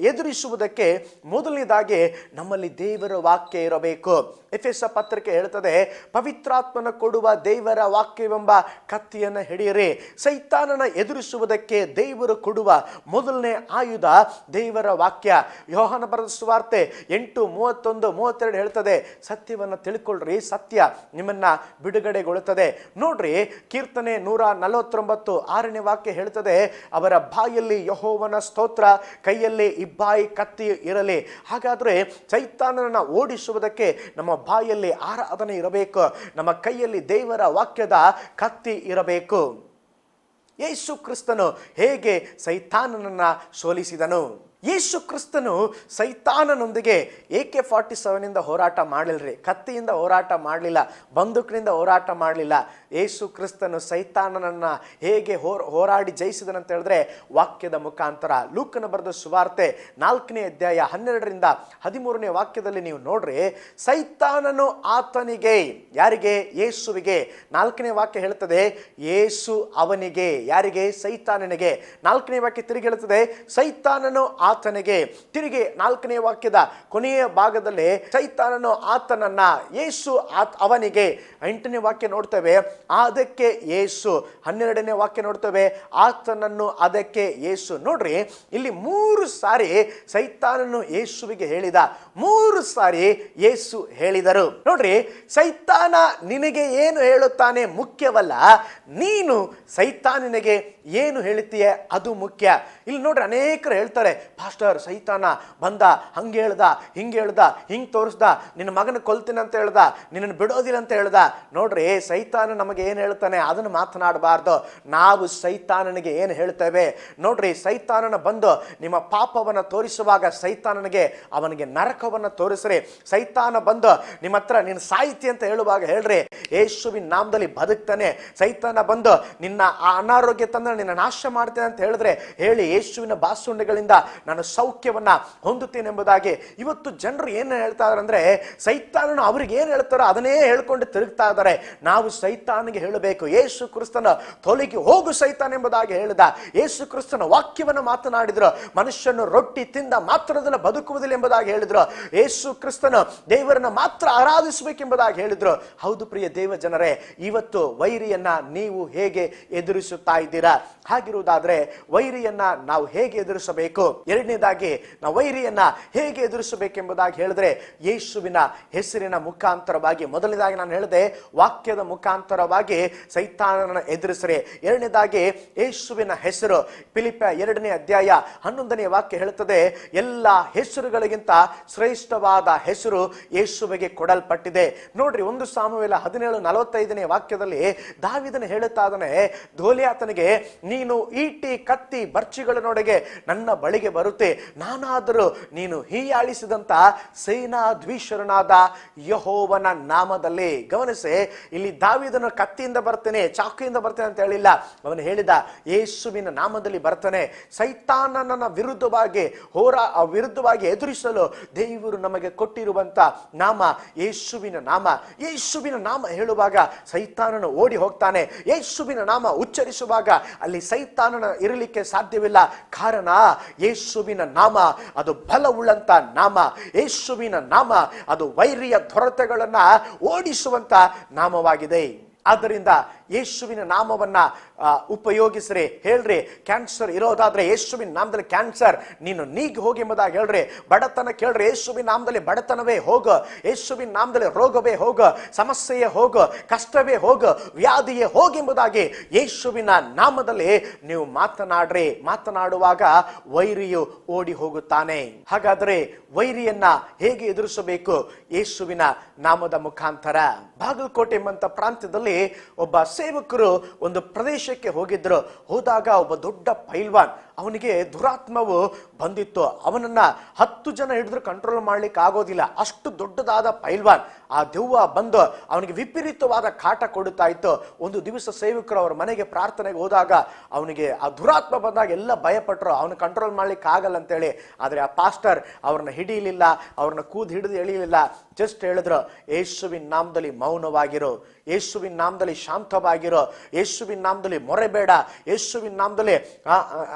ಎದುರಿಸುವುದಕ್ಕೆ ಮೊದಲನೇದಾಗಿ ನಮ್ಮಲ್ಲಿ ದೇವರ ವಾಕ್ಯ ಇರಬೇಕು. ಎಫೆಸ ಪತ್ರಿಕೆ ಹೇಳ್ತದೆ, ಪವಿತ್ರಾತ್ಮನ ಕೊಡುವ ದೇವರ ವಾಕ್ಯವೆಂಬ ಕತ್ತಿಯನ್ನು ಹಿಡಿಯಿರಿ. ಸೈತಾನನ ಎದುರಿಸುವುದಕ್ಕೆ ದೇವರು ಕೊಡುವ ಮೊದಲನೇ ಆಯುಧ ದೇವರ ವಾಕ್ಯ. ಯೋಹನ ಬರೆದ ಸುವಾರ್ತೆ ಎಂಟು ಮೂವತ್ತೊಂದು ಮೂವತ್ತೆರಡು ಹೇಳ್ತದೆ, ಸತ್ಯವನ್ನು ತಿಳ್ಕೊಳ್ರಿ, ಸತ್ಯ ನಿಮ್ಮನ್ನ ಬಿಡುಗಡೆಗೊಳ್ಳುತ್ತದೆ. ನೋಡ್ರಿ, ಕೀರ್ತನೆ ನೂರ ನಲವತ್ತೊಂಬತ್ತು ಆರನೇ ವಾಕ್ಯ ಹೇಳ್ತದೆ, ಅವರ ಬಾಯಲ್ಲಿ ಯಹೋವನ ಸ್ತೋತ್ರ, ಕೈಯಲ್ಲಿ ಇಬ್ಬಾಯಿ ಕತ್ತಿ ಇರಲಿ. ಹಾಗಾದರೆ ಸೈತಾನನ ಓಡಿಸುವುದಕ್ಕೆ ನಮ್ಮ ಬಾಯಲ್ಲಿ ಆರಾಧನೆ ಇರಬೇಕು. ನಮ್ಮ ಕೈಯಲ್ಲಿ ದೇವರ ವಾಕ್ಯದ ಕತ್ತಿ ಇರಬೇಕು. ಯೇಸು ಕ್ರಿಸ್ತನು ಹೇಗೆ ಸೈತಾನನನ್ನು ಸೋಲಿಸಿದನು? ಯೇಸು ಕ್ರಿಸ್ತನು ಸೈತಾನನೊಂದಿಗೆ ಎ ಕೆ ಫಾರ್ಟಿ ಸೆವೆನಿಂದ ಹೋರಾಟ ರೀ ಕತ್ತಿಯಿಂದ ಹೋರಾಟ ಮಾಡಲಿಲ್ಲ, ಬಂದೂಕಿನಿಂದ ಹೋರಾಟ ಮಾಡಲಿಲ್ಲ. ಯೇಸು ಕ್ರಿಸ್ತನು ಸೈತಾನನನ್ನು ಹೇಗೆ ಹೋರ್, ಹೋರಾಡಿ ಜಯಿಸಿದನಂತ ಹೇಳಿದ್ರೆ ವಾಕ್ಯದ ಮುಖಾಂತರ. ಲೂಕನ ಬರೆದ ಸುವಾರ್ತೆ ನಾಲ್ಕನೇ ಅಧ್ಯಾಯ ಹನ್ನೆರಡರಿಂದ ಹದಿಮೂರನೇ ವಾಕ್ಯದಲ್ಲಿ ನೀವು ನೋಡ್ರಿ, ಸೈತಾನನು ಆತನಿಗೆ, ಯಾರಿಗೆ? ಯೇಸುವಿಗೆ. ನಾಲ್ಕನೇ ವಾಕ್ಯ ಹೇಳ್ತದೆ ಯೇಸು ಅವನಿಗೆ, ಯಾರಿಗೆ? ಸೈತಾನನಿಗೆ. ನಾಲ್ಕನೇ ವಾಕ್ಯ ತಿರುಗಿ ಹೇಳ್ತದೆ ಸೈತಾನನು ಆತನಿಗೆ ತಿರುಗಿ ನಾಲ್ಕನೇ ವಾಕ್ಯದ ಕೊನೆಯ ಭಾಗದಲ್ಲಿ ಸೈತಾನನು ಆತನನ್ನ ಯೇಸು ಆತ್ ಅವನಿಗೆ ಎಂಟನೇ ವಾಕ್ಯ ನೋಡ್ತೇವೆ, ಅದಕ್ಕೆ ಯೇಸು ಹನ್ನೆರಡನೇ ವಾಕ್ಯ ನೋಡ್ತೇವೆ, ಆತನನ್ನು ಅದಕ್ಕೆ ಯೇಸು ನೋಡ್ರಿ, ಇಲ್ಲಿ ಮೂರು ಸಾರಿ ಸೈತಾನನು ಯೇಸುವಿಗೆ ಹೇಳಿದ, ಮೂರು ಸಾರಿ ಯೇಸು ಹೇಳಿದರು. ನೋಡ್ರಿ, ಸೈತಾನ ನಿನಗೆ ಏನು ಹೇಳುತ್ತಾನೆ ಮುಖ್ಯವಲ್ಲ, ನೀನು ಸೈತಾನನಿಗೆ ಏನು ಹೇಳುತ್ತೀಯ ಅದು ಮುಖ್ಯ. ಇಲ್ಲಿ ನೋಡ್ರಿ, ಅನೇಕರು ಹೇಳ್ತಾರೆ ಪಾಸ್ಟರ್, ಸೈತಾನ ಬಂದ, ಹಂಗೆ ಹೇಳ್ದ, ಹಿಂಗೆ ಹೇಳ್ದ, ಹಿಂಗೆ ತೋರಿಸ್ದ, ನಿನ್ನ ಮಗನ ಕೊಲ್ತೀನಿ ಅಂತ ಹೇಳ್ದ, ನಿನ್ನನ್ನು ಬಿಡೋದಿಲ್ಲ ಅಂತ ಹೇಳ್ದ. ನೋಡ್ರಿ, ಸೈತಾನ ನಮಗೆ ಏನು ಹೇಳ್ತಾನೆ ಅದನ್ನು ಮಾತನಾಡಬಾರ್ದು. ನಾವು ಸೈತಾನನಿಗೆ ಏನು ಹೇಳ್ತೇವೆ? ನೋಡ್ರಿ, ಸೈತಾನನ ಬಂದು ನಿಮ್ಮ ಪಾಪವನ್ನು ತೋರಿಸುವಾಗ ಸೈತಾನನಿಗೆ ಅವನಿಗೆ ನರಕವನ್ನು ತೋರಿಸ್ರಿ. ಸೈತಾನ ಬಂದು ನಿಮ್ಮ ಹತ್ರ ನೀನು ಸಾಹಿತಿ ಅಂತ ಹೇಳುವಾಗ ಹೇಳ್ರಿ ಯೇಸುವಿನ ನಾಮದಲ್ಲಿ ಬದುಕ್ತಾನೆ. ಸೈತಾನ ಬಂದು ನಿನ್ನ ಆ ಅನಾರೋಗ್ಯ ತಂದ್ರೆ ನಿನ್ನ ನಾಶ ಮಾಡ್ತೇನೆ ಅಂತ ಹೇಳಿದ್ರೆ ಹೇಳಿ ಯೇಸುವಿನ ಬಾಸುಂಡೆಗಳಿಂದ ನಾನು ಸೌಖ್ಯವನ್ನ ಹೊಂದುತ್ತೇನೆ ಎಂಬುದಾಗಿ ಇವತ್ತು ಜನರು ಏನು ಹೇಳ್ತಾ ಇದಾರೆ ಅಂದ್ರೆ ಸೈತಾನನು ಅವ್ರಿಗೆ ಏನು ಹೇಳ್ತಾರೋ ಅದನ್ನೇ ಹೇಳ್ಕೊಂಡು ತಿರುಗ್ತಾ ಇದ್ದಾರೆ. ನಾವು ಸೈತಾನಿಗೆ ಹೇಳಬೇಕು, ಯೇಸು ಕ್ರಿಸ್ತನ ತೊಲಗಿ ಹೋಗು ಸೈತಾನ ಎಂಬುದಾಗಿ ಹೇಳಿದ ಯೇಸು ಕ್ರಿಸ್ತನ ವಾಕ್ಯವನ್ನು ಮಾತನಾಡಿದ್ರು. ಮನುಷ್ಯನು ರೊಟ್ಟಿ ತಿಂದ ಮಾತ್ರದಲ್ಲ ಬದುಕುವುದಿಲ್ಲ ಎಂಬುದಾಗಿ ಹೇಳಿದ್ರು. ಯೇಸು ಕ್ರಿಸ್ತನ ದೇವರನ್ನ ಮಾತ್ರ ಆರಾಧಿಸಬೇಕೆಂಬುದಾಗಿ ಹೇಳಿದ್ರು. ಹೌದು ಪ್ರಿಯ ದೇವ ಜನರೇ, ಇವತ್ತು ವೈರಿಯನ್ನ ನೀವು ಹೇಗೆ ಎದುರಿಸುತ್ತಾ ಇದ್ದೀರಾ? ಹಾಗಿರುವುದಾದ್ರೆ ವೈರಿಯನ್ನ ನಾವು ಹೇಗೆ ಎದುರಿಸಬೇಕು? ಎರಡನೇದಾಗಿ ನಾವು ವೈರಿಯನ್ನ ಹೇಗೆ ಎದುರಿಸಬೇಕೆಂಬುದಾಗಿ ಹೇಳಿದ್ರೆ ಯೇಸುವಿನ ಹೆಸರಿನ ಮುಖಾಂತರವಾಗಿ. ಮೊದಲನೇದಾಗಿ ನಾನು ಹೇಳಿದೆ ವಾಕ್ಯದ ಮುಖಾಂತರವಾಗಿ ಸೈತಾನನ ಎದುರಿಸ್ರೆ. ಎರಡನೇದಾಗಿ ಯೇಸುವಿನ ಹೆಸರು. ಪಿಲಿಪ ಎರಡನೇ ಅಧ್ಯಾಯ ಹನ್ನೊಂದನೇ ವಾಕ್ಯ ಹೇಳುತ್ತದೆ, ಎಲ್ಲ ಹೆಸರುಗಳಿಗಿಂತ ಶ್ರೇಷ್ಠವಾದ ಹೆಸರು ಯೇಸುವಿಗೆ ಕೊಡಲ್ಪಟ್ಟಿದೆ. ನೋಡ್ರಿ, ಒಂದು ಸಾಮುವೆಲ ಹದಿನೇಳು, ನಲವತ್ತೈದನೇ ವಾಕ್ಯದಲ್ಲಿ ದಾವಿದನ ಹೇಳುತ್ತಾ ಧೋಲಿಯಾತನಿಗೆ ನೀನು ಈಟಿ, ಕತ್ತಿ ಬರ್ಚಿಗಳನ್ನೊಡೆಗೆ ನನ್ನ ಬಳಿಗೆ ಬರುತ್ತೆ. ನಾನಾದರೂ ನೀನು ಹೀಯಾಳಿಸಿದಂತ ಸೇನಾದ್ವೀಶ್ವರನಾದ ಯಹೋವನ ನಾಮದಲ್ಲಿ. ಗಮನಿಸಿ, ಇಲ್ಲಿ ದಾವಿದನು ಕತ್ತಿಯಿಂದ ಬರ್ತೇನೆ, ಚಾಕುಯಿಂದ ಬರ್ತೇನೆ ಅಂತ ಹೇಳಿಲ್ಲ. ಅವನು ಹೇಳಿದ, ಯೇಸುವಿನ ನಾಮದಲ್ಲಿ ಬರ್ತಾನೆ. ಸೈತಾನನ ವಿರುದ್ಧವಾಗಿ ಹೋರಾ ವಿರುದ್ಧವಾಗಿ ಎದುರಿಸಲು ದೇವರು ನಮಗೆ ಕೊಟ್ಟಿರುವಂತ ನಾಮ, ಯೇಸುವಿನ ನಾಮ. ಯೇಸುವಿನ ನಾಮ ಹೇಳುವಾಗ ಸೈತಾನನು ಓಡಿ ಹೋಗ್ತಾನೆ. ಯೇಸುವಿನ ನಾಮ ಉಚ್ಚರಿಸುವಾಗ ಅಲ್ಲಿ ಸೈತಾನನ ಇರಲಿಕ್ಕೆ ಸಾಧ್ಯವಿಲ್ಲ. ಕಾರಣ ಯೇಸುವಿನ ನಾಮ ಅದು ಬಲವುಳ್ಳಂತ ನಾಮ ಯೇಸುವಿನ ನಾಮ ಅದು ವೈರಿಯ ದೊರತೆಗಳನ್ನ ಓಡಿಸುವಂತ ನಾಮವಾಗಿದೆ. ಆದ್ದರಿಂದ ಯೇಸುವಿನ ನಾಮವನ್ನ ಉಪಯೋಗಿಸ್ರಿ. ಹೇಳ್ರಿ ಕ್ಯಾನ್ಸರ್ ಇರೋದಾದ್ರೆ ಯೇಸುವಿನ ನಾಮದಲ್ಲಿ ಕ್ಯಾನ್ಸರ್ ನೀನು ನೀಗ್ ಹೋಗಿ ಎಂಬುದಾಗಿ ಹೇಳ್ರಿ. ಬಡತನ ಕೇಳ್ರಿ, ಯೇಸುವಿನ ನಾಮದಲ್ಲಿ ಬಡತನವೇ ಹೋಗು. ಯೇಸುವಿನ ನಾಮದಲ್ಲಿ ರೋಗವೇ ಹೋಗು. ಸಮಸ್ಯೆಯೇ ಹೋಗು. ಕಷ್ಟವೇ ಹೋಗು. ವ್ಯಾಧಿಯೇ ಹೋಗಿ ಎಂಬುದಾಗಿ ಯೇಸುವಿನ ನಾಮದಲ್ಲಿ ನೀವು ಮಾತನಾಡ್ರಿ. ಮಾತನಾಡುವಾಗ ವೈರಿಯು ಓಡಿ ಹೋಗುತ್ತಾನೆ. ಹಾಗಾದ್ರೆ ವೈರಿಯನ್ನ ಹೇಗೆ ಎದುರಿಸಬೇಕು? ಯೇಸುವಿನ ನಾಮದ ಮುಖಾಂತರ. ಬಾಗಲಕೋಟೆ ಎಂಬಂತ ಪ್ರಾಂತ್ಯದಲ್ಲಿ ಒಬ್ಬ ಸೇವಕರು ಒಂದು ಪ್ರದೇಶಕ್ಕೆ ಹೋಗಿದ್ರು. ಹೋದಾಗ ಒಬ್ಬ ದೊಡ್ಡ ಪೈಲ್ವಾನ್ ಅವನಿಗೆ ದುರಾತ್ಮವು ಬಂದಿತ್ತು. ಅವನನ್ನ ಹತ್ತು ಜನ ಹಿಡಿದ್ರು ಕಂಟ್ರೋಲ್ ಮಾಡ್ಲಿಕ್ಕೆ ಆಗೋದಿಲ್ಲ ಅಷ್ಟು ದೊಡ್ಡದಾದ ಪೈಲ್ವಾನ್. ಆ ದೆವ್ವ ಬಂದು ಅವನಿಗೆ ವಿಪರೀತವಾದ ಕಾಟ ಕೊಡುತ್ತಾ ಇತ್ತು ಒಂದು ದಿವಸ ಸೇವಕರು ಅವರ ಮನೆಗೆ ಪ್ರಾರ್ಥನೆಗೆ ಹೋದಾಗ ಅವನಿಗೆ ಆ ದುರಾತ್ಮ ಬಂದಾಗ ಎಲ್ಲ ಭಯಪಟ್ಟರು ಅವನ ಕಂಟ್ರೋಲ್ ಮಾಡ್ಲಿಕ್ಕೆ ಆಗಲ್ಲ ಅಂತೇಳಿ. ಆದರೆ ಆ ಪಾಸ್ಟರ್ ಅವ್ರನ್ನ ಹಿಡಿಯಲಿಲ್ಲ. ಅವ್ರನ್ನ ಕೂದ್ ಹಿಡಿದು ಎಳಿಲಿಲ್ಲ ಜಸ್ಟ್ ಹೇಳಿದ್ರು, ಯೇಸುವಿನ ನಾಮದಲ್ಲಿ ಮೌನವಾಗಿರು. ಯೇಸುವಿನ ನಾಮದಲ್ಲಿ ಶಾಂತವಾಗಿರೋ. ಯೇಸುವಿನ ನಾಮದಲ್ಲಿ ಮೊರೆ ಬೇಡ. ಯೇಸುವಿನ ನಾಮದಲ್ಲಿ